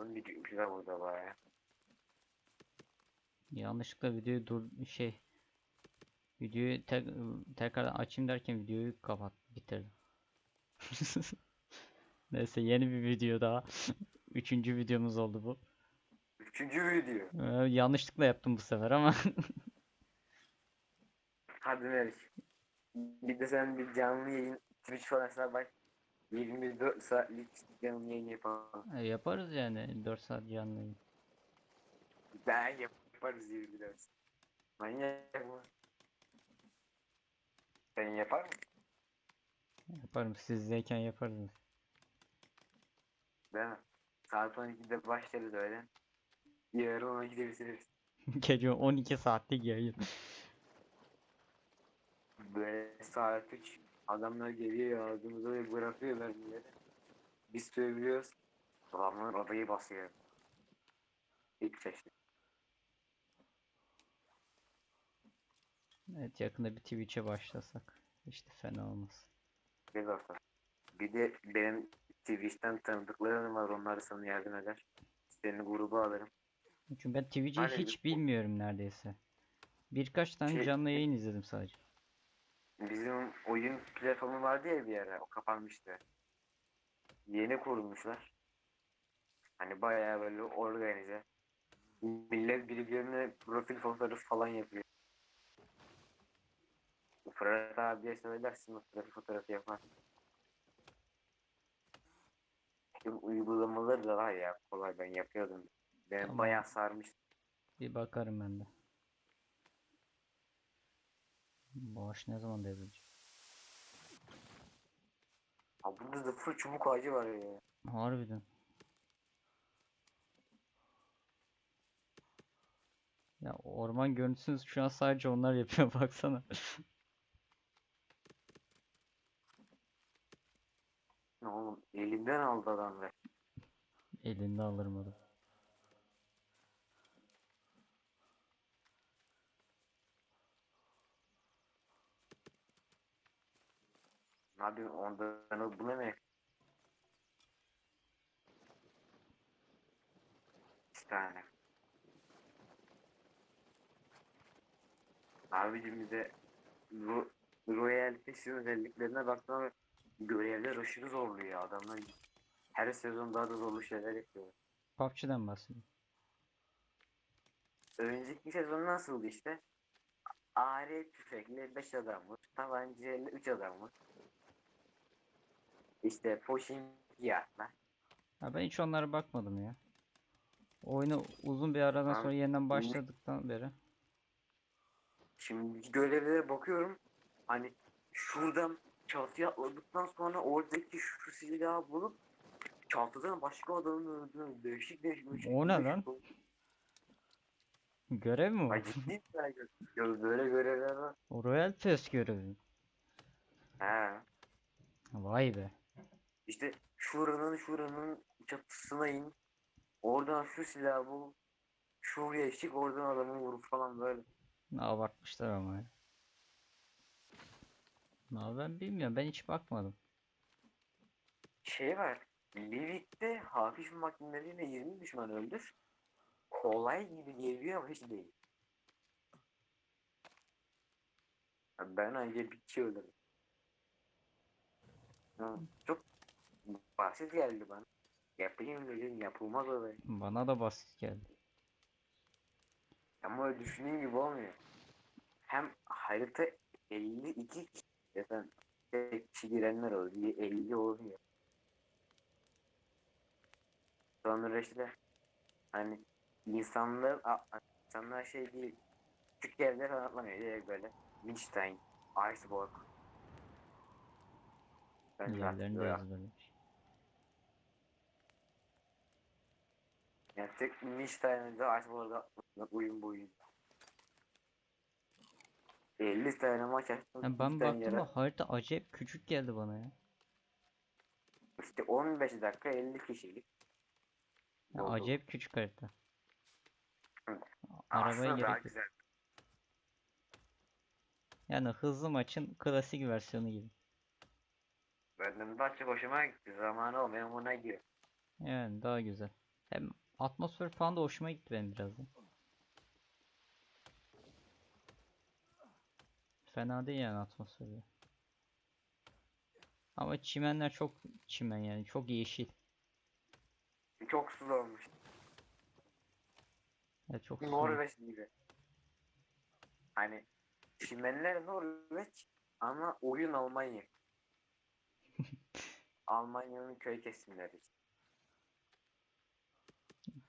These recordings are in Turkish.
Bir güzel burada baya. Yanlışlıkla videoyu dur şey videoyu tek, tekrardan açayım derken videoyu kapat bitirdim. Neyse yeni bir video daha. Üçüncü videomuz oldu bu. Üçüncü video. Ee, yanlışlıkla yaptım bu sefer ama Hadi Meriç. Bir de sen bir canlı yayın Twitch falan bak. 24 saatlik canlı yayın yapalım. E, yaparız yani 4 saat canlı yayın. Ben yaparız 24 saat. Manyak mı? Sen yapar mısın? Yaparım sizdeyken yaparız. Değil mi? Saat 12'de başlarız öyle. Yarın 12'de bitiririz. Gece 12 saatlik yayın. Böyle saat 3 adamlar geliyor ağzımıza ve bırakıyor mermileri. Biz söylüyoruz. Adamlar odayı basıyor. İlk seçti. Evet yakında bir Twitch'e başlasak. İşte fena olmaz. Bir dostum. Bir de benim Twitch'ten tanıdıklarım var onlar sana yardım eder. Seni gruba alırım. Çünkü ben Twitch'i hiç bilmiyorum neredeyse. Birkaç tane Şey- canlı yayın izledim sadece. Bizim oyun platformu vardı ya bir ara o kapanmıştı. Yeni kurmuşlar. Hani bayağı böyle organize. Millet birbirine profil fotoğrafı falan yapıyor. Fırat abiye söylersin o profil fotoğrafı yapar. Şimdi uygulamaları da var ya kolay ben yapıyordum. Ben Tamam. bayağı sarmış. Bir bakarım ben de. Boş ne zaman devrilecek? Ha burada da full çubuk ağacı var ya. Harbiden. Ya orman görüntüsünü şu an sadece onlar yapıyor baksana. Ne oğlum elimden aldı adam be. Elinde alırım yapayım ondan bu ne mi? İki tane. Abicim bir de bu Royal Pass'in özelliklerine baktığımda görevler aşırı zorlu ya adamlar her sezon daha da zorlu şeyler yapıyor. PUBG'den bahsediyorum. Önceki sezon nasıldı işte? AR tüfekle 5 adam var. Tabancayla 3 adam var. İşte fiyatlar. Ha ben hiç onlara bakmadım ya. Oyunu uzun bir aradan sonra yeniden başladıktan beri. Şimdi görevlere bakıyorum. Hani şuradan çatıya atladıktan sonra oradaki şu silahı bulup çatıdan başka adamın öldüğünü değişik değişik değişik O ne değişik lan? Görev mi? Ay ciddi. Böyle görevler var. O Royal Pass görevi. He. Vay be. İşte şuranın şuranın çatısına in. Oradan şu silahı bul. Şuraya çık oradan adamı vur falan böyle. Ne abartmışlar ama ya. Na ben bilmiyorum. Ben hiç bakmadım. Şey var. Livik'te hafif makineleriyle 20 düşman öldür. Kolay gibi geliyor ama hiç değil. Ben önce bir kişi öldürdüm. Çok basit geldi bana. Yapayım dedim yapılmaz o be. Bana da basit geldi. Ama öyle düşündüğüm gibi olmuyor. Hem harita 52 kişi zaten kişi girenler oluyor. 50 oluyor. Sonra işte hani insanlar insanlar şey değil küçük evler falan atlamıyor direkt böyle Winstein, Iceborg Ben Yerlerini de Yani tek Winstein'de Iceborg'a atlamak uyum bu uyum. 50 tane maç açtım. Yani ben baktım yere- harita acayip küçük geldi bana ya. İşte 15 dakika 50 kişilik. Ya Oldu. acayip küçük harita. Hı. Arabaya Aslında gerek yok. Yani hızlı maçın klasik versiyonu gibi. Benim daha çok hoşuma gitti. Zamanı olmayan buna giriyor. Yani daha güzel. Hem atmosfer falan da hoşuma gitti benim biraz da. Fena değil yani atmosferi. Ama çimenler çok çimen yani çok yeşil. Çok sulu olmuş. Evet çok sulu. Norveç gibi. Hani çimenler Norveç ama oyun Almanya. Almanya'nın köy kesimleri.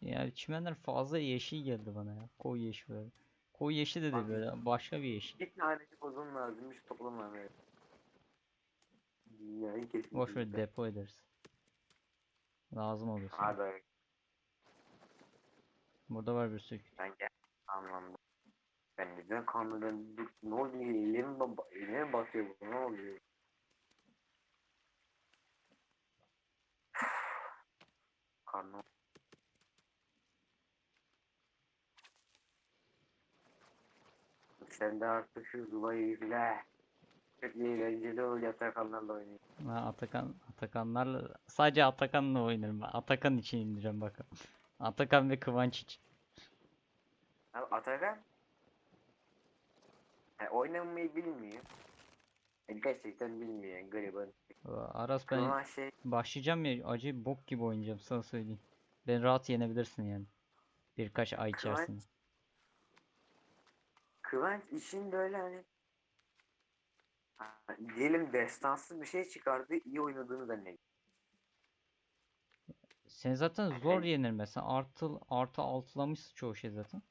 Yani çimenler fazla yeşil geldi bana ya. Koyu yeşil böyle. Koyu yeşil de değil böyle başka bir yeşil. Bir tanesi bozum lazım, hiç toplamam evet. Yani kesin. Boş ver depo ederiz. Lazım olur. Hadi Burada var bir sürü. ben gel. Anlamda. Ben neden kanlıdan ne oluyor? Elim, baba, elime batıyor bu. Ne oluyor? Karnım. Sen de artık şu zulayı yükle. Çok eğlenceli ol yatakhanlarla oynayın. Ha, Atakan, Atakanlarla sadece Atakan'la oynarım ben. Atakan için indireceğim bakalım. Atakan ve Kıvanç için. Abi Atakan yani oynamayı bilmiyor. E, Gerçekten bilmiyor yani gariban. Aras ben Ama şey başlayacağım ya acayip bok gibi oynayacağım sana söyleyeyim. Ben rahat yenebilirsin yani. Birkaç ay Kıvanç- içerisinde. Kıvanç işin böyle hani ha, diyelim destansı bir şey çıkardı iyi oynadığını zannediyor. Sen zaten zor yenir mesela. Artı artı altılamışsın çoğu şey zaten.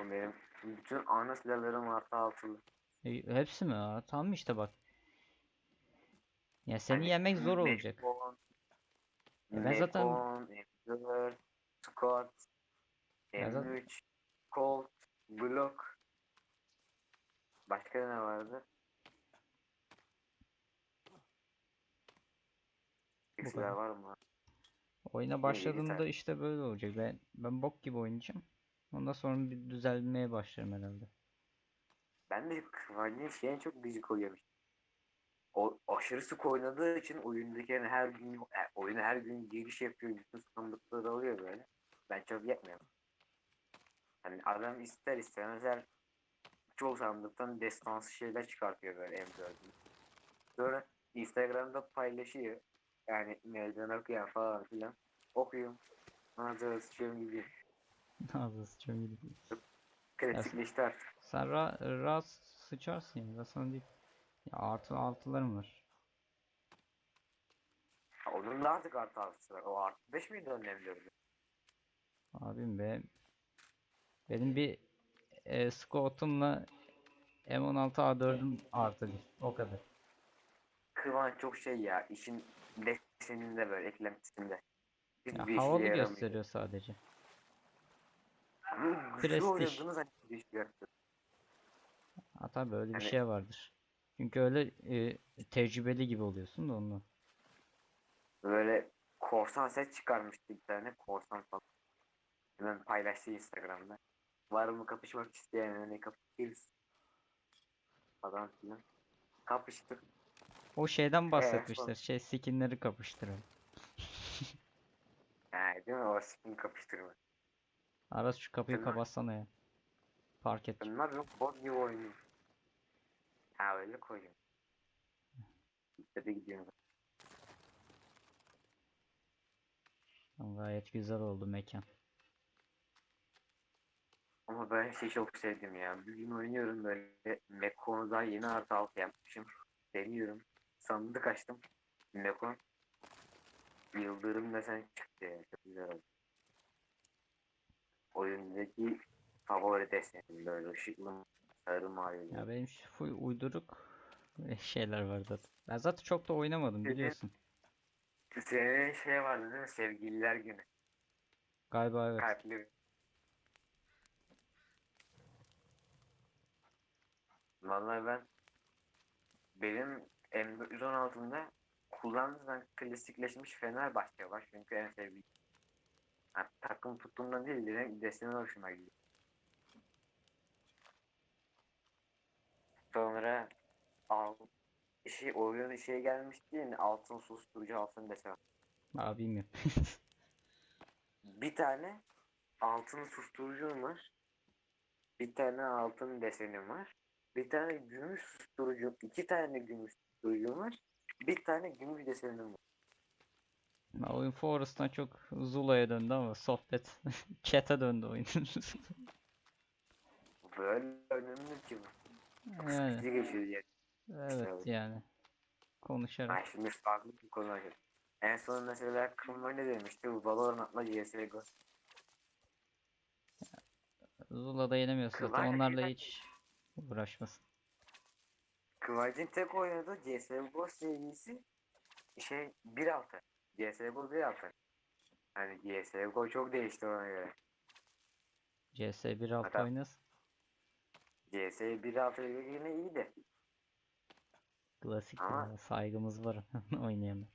O benim bütün ana silahlarım artı altılı. E, hepsi mi? Aa, tamam işte bak. Ya seni Hani yemek zor olacak. Mekon, Ya ben zaten- Mekon, M4, Scott, Ya zaten- M3, Colt, Glock. Başka ne vardı? Bir var mı? Oyuna başladığımda işte böyle olacak. Ben ben bok gibi oynayacağım. Ondan sonra bir düzelmeye başlarım herhalde. Ben de Kıvancı'nın şeyine çok gıcık oluyorum. O aşırı sık oynadığı için oyundaki yani her gün e, oyuna her gün giriş yapıyor, bütün sandıkları alıyor böyle. Ben çok yapmıyorum. Hani adam ister istemez her çoğu sandıktan destansı şeyler çıkartıyor böyle M4'ün. Sonra Instagram'da paylaşıyor. Yani meydan okuyan falan filan. Okuyorum. Ağzına sıçıyorum gidiyor. Ağzı sıçıyor gibi. Klasikleşti artık. Sen ra rahat sıçarsın. Ben sana diyeyim. Ya artı altılarım var. Onun da artık artı altısı var. O artı 5 miydi onun M4'ü? Abim be. Benim bir e, Scott'umla M16 A4'üm artı bir. O kadar. Kıvan çok şey ya işin deseninde böyle eklentisinde. Ya, Hiçbir işe havalı yaramıyor. gösteriyor sadece. Ama güçlü Prestij. yerde. Ha tabii öyle bir Hani- şey vardır. Çünkü öyle e, tecrübeli gibi oluyorsun da onunla. Böyle korsan set çıkarmıştı bir tane korsan falan. Hemen paylaştı Instagram'da. Var mı kapışmak isteyen hani kapışırız. Falan filan. Kapıştık. O şeyden bahsetmişler. sonra- Şey skinleri kapıştırıyor. Ha, değil mi? O skin kapıştırma. Aras şu kapıyı Sen- kapatsana ya. Fark et. Ne yapıyorum? Bot gibi oynuyorum. Ha öyle koyuyorum. İstedi gidiyorum. Tamam, Gayet güzel oldu mekan. Ama ben şey çok sevdim ya. Bir gün oynuyorum böyle Mekon'u daha yeni artı altı yapmışım. Deniyorum. Sandık açtım. Mekon. Yıldırım desen çıktı ya. Çok güzel oldu. Oyundaki favori desenim böyle ışıklı sarı mavi. Ya benim şu full uyduruk şeyler var zaten. Ben zaten çok da oynamadım biliyorsun. Senin şey vardı değil mi? Sevgililer günü. Galiba evet. Kalpli. Vallahi ben benim M116'mda kullandığım klasikleşmiş Fenerbahçe var çünkü en sevdiğim. Ha, takım tuttuğumdan değil direkt desene hoşuma gidiyor. Sonra al şey oyunun şey gelmişti yine altın susturucu altın desen. Aa bilmiyorum. bir tane altın susturucum var. Bir tane altın desenim var. Bir tane gümüş susturucum, iki tane gümüş susturucum var. Bir tane gümüş desenim var. Ya oyun Forest'tan çok Zula'ya döndü ama sohbet chat'e döndü oyun. Böyle önemli ki bu. Yani. yani. Evet Evet. yani. Konuşarak. Ay şimdi farklı bir konu açalım. En son mesela Kımlar ne demişti? Valorant'la CSGO. Zula'da yenemiyorsa zaten onlarla hiç uğraşmasın. Kıvacın tek oynadığı CSGO serisi şey 1.6. CSGO 1.6. Hani CSGO çok değişti ona göre. CS 1.6 Hatta- oynasın. CS 1.6 yine iyiydi. Klasik Ama- ya, saygımız var oynayanlar.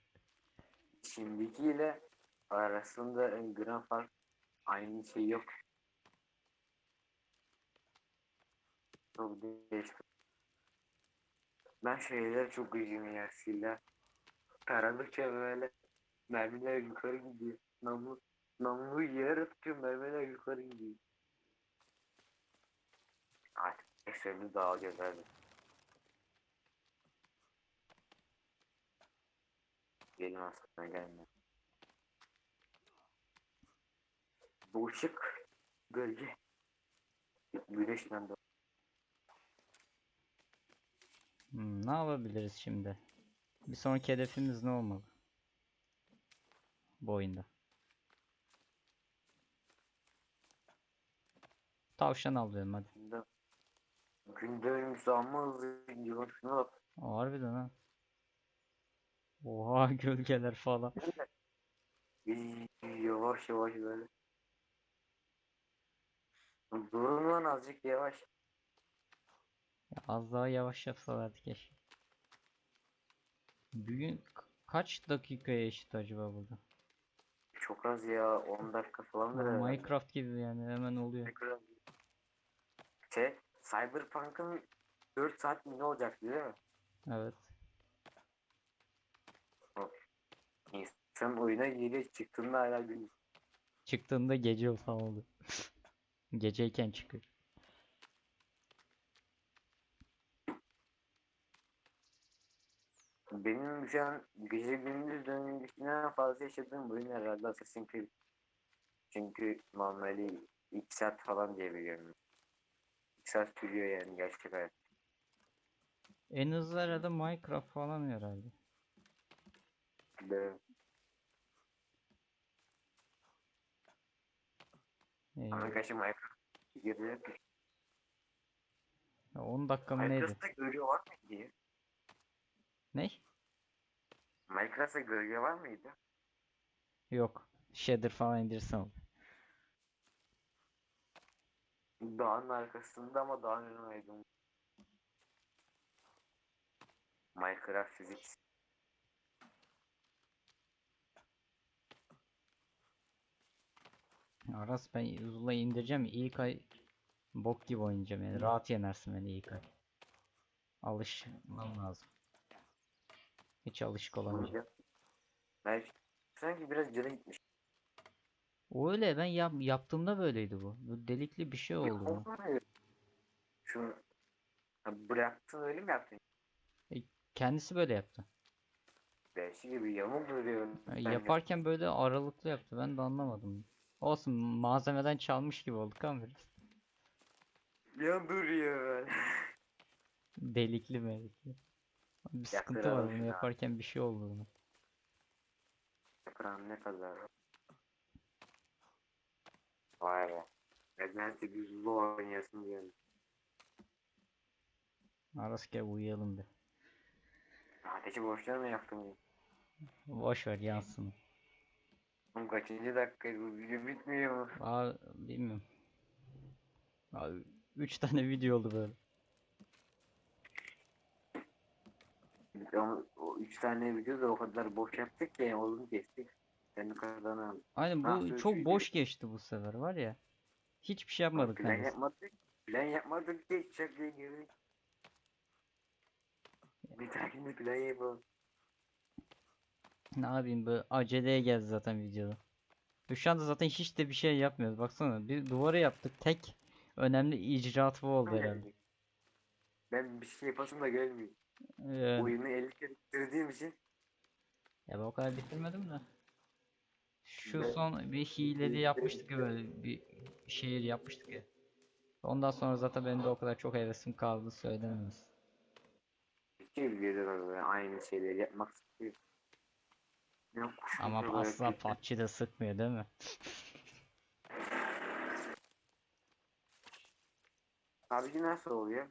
Şimdikiyle arasında en gram fark aynı şey yok. Çok değişti. Ben şeyler çok üzgünüm ya silah. Taradıkça böyle mermiler yukarı gidiyor. Namlu, namlu yere atıyor mermiler yukarı gidiyor. Artık ekstremi daha güzeldi. Benim aslında gelme. Bu ışık gölge. Güneşten de Hmm, ne yapabiliriz şimdi? Bir sonraki hedefimiz ne olmalı? Bu oyunda. Tavşan avlayalım hadi. Günde, günde önümüz amma hızlı gidiyor. Şuna bak. Harbiden ha. Oha gölgeler falan. Yavaş yavaş böyle. Durun lan azıcık yavaş. Ya az daha yavaş yapsalardı keşke. Bugün kaç dakikaya eşit acaba burada? Çok az ya 10 dakika Aa, herhalde. Minecraft gibi yani hemen oluyor. Tekrar. Şey, Cyberpunk'ın 4 saat mi ne olacak değil mi? Evet. İnsan oyuna geliyor çıktığında hala gün. Çıktığında gece falan oldu. Geceyken çıkıyor. Benim şu an gece gündüz dönemindekine fazla yaşadığım oyun herhalde Assassin's Creed. Çünkü normali 2 saat falan diye biliyorum. 2 saat sürüyor yani gerçek hayat. En hızlı herhalde Minecraft falan herhalde. Böyle. Ee, gerçi Minecraft giriyor. ya 10 dakika mı neydi? Minecraft'ta gölge var mıydı diye. Ne? Minecraft'ta gölge var mıydı? Yok. Shader falan indirsen olur. Dağın arkasında ama dağın önündeydim. Minecraft Physics. Aras ben Zula'yı indireceğim. İlk ay bok gibi oynayacağım yani. Rahat yenersin beni ilk ay. Alışmam lazım. Hiç alışık olamayacağım. Ben sanki biraz canı gitmiş. O öyle ben yap, yaptığımda böyleydi bu. Bu delikli bir şey oldu. bu. olmuyor. Şu ha, bıraktın öyle mi yaptın? Kendisi böyle yaptı. Değişik gibi yamuk duruyor. Ya Ben de- Yaparken böyle aralıklı yaptı. Ben de anlamadım. Olsun malzemeden çalmış gibi olduk ama biraz. Ya duruyor. Delikli melikli. Bir sıkıntı var bunu abi. yaparken bir şey oldu buna. Ekran ne kadar? Vay be. Evil Zulu oynayasın diyorum. Aras gel uyuyalım bir. Ateşi boşuna mı yaktın? Boş ver yansın. Oğlum kaçıncı dakika bu video bitmiyor mu? Aa, bilmiyorum. Aa, üç tane video oldu böyle. Ama o üç tane video da o kadar boş yaptık ki oğlum kestik. Seni kazanalım. Aynen bu söz çok video. boş geçti bu sefer var ya. Hiçbir şey yapmadık Plan neredeyse. yapmadık. Plan yapmadık ki şakaya girdik. Bir dahakinde plan yapalım. Ne yapayım bu aceleye geldi zaten videoda. Ve Şu anda zaten hiç de bir şey yapmıyoruz. Baksana bir duvarı yaptık. Tek önemli icraat bu oldu herhalde. Ben bir şey yapasım da gelmiyor. Ee, Oyunu 50 kere bitirdiğim için ya ben o kadar bitirmedim de. Şu Ben- son bir hileli yapmıştık ya böyle bir şehir yapmıştık ya. Ondan sonra zaten benim de o kadar çok hevesim kaldı söylenemez. iki videoda böyle aynı şeyleri yapmak istiyor. Ne kuş Ama asla kötü. PUBG'de sıkmıyor değil mi? PUBG nasıl oluyor?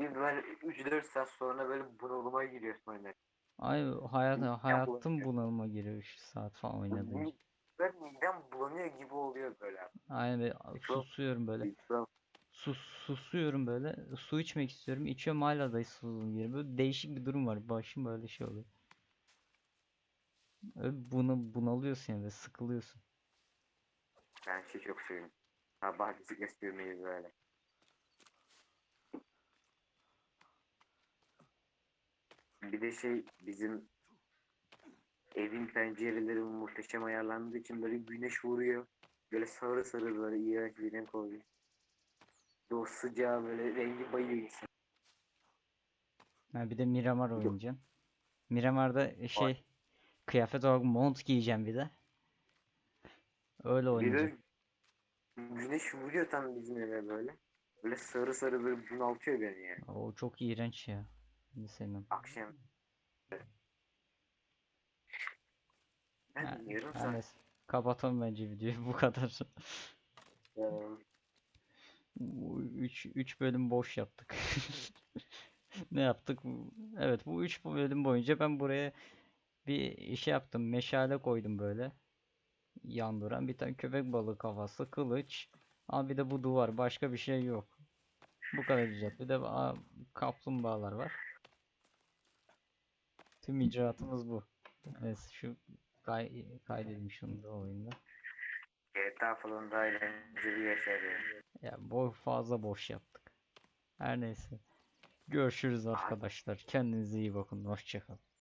Bir böyle 3-4 saat sonra böyle bunalıma giriyorsun oyuna. Ay hayat hayatım bunalıma giriyor 3 saat falan oynadığım. Ben midem bulanıyor gibi oluyor böyle. Aynen böyle susuyorum böyle. Sus, susuyorum böyle. Su içmek istiyorum. İçiyorum hala da susuzum geri. Böyle değişik bir durum var. Başım böyle şey oluyor. Öyle buna, bunalıyorsun yani. Sıkılıyorsun. Ben şey çok seviyorum. Sabah bisiklet sürmeyi böyle. Bir de şey bizim evin pencereleri muhteşem ayarlandığı için böyle güneş vuruyor. Böyle sarı sarı böyle iğrenç bir renk oluyor. Bir de o sıcağı böyle rengi bayıyor insan. Ha, bir de Miramar oynayacağım. Miramar'da şey kıyafet olarak mont giyeceğim bir de. Öyle Bir oynayacağım. de güneş vuruyor tam bizim eve böyle. Böyle sarı sarı böyle bunaltıyor beni yani. O çok iğrenç ya. Sevmem. Akşam. Ben Ha, her sen. neyse. Kapatalım bence videoyu bu kadar. Ee, 3 3 bölüm boş yaptık. Ne yaptık? Evet bu 3 bölüm boyunca ben buraya bir şey yaptım. Meşale koydum böyle. Yan duran bir tane köpek balığı kafası, kılıç. Ama bir de bu duvar. Başka bir şey yok. Bu kadar güzel. Bir de aa, kaplumbağalar var. Tüm icraatımız bu. Evet şu kay kaydedeyim şunu da oyunda. GTA falan daha eğlenceli yani. Ya boy fazla boş yaptık. Her neyse. Görüşürüz arkadaşlar. Kendinize iyi bakın. Hoşçakalın.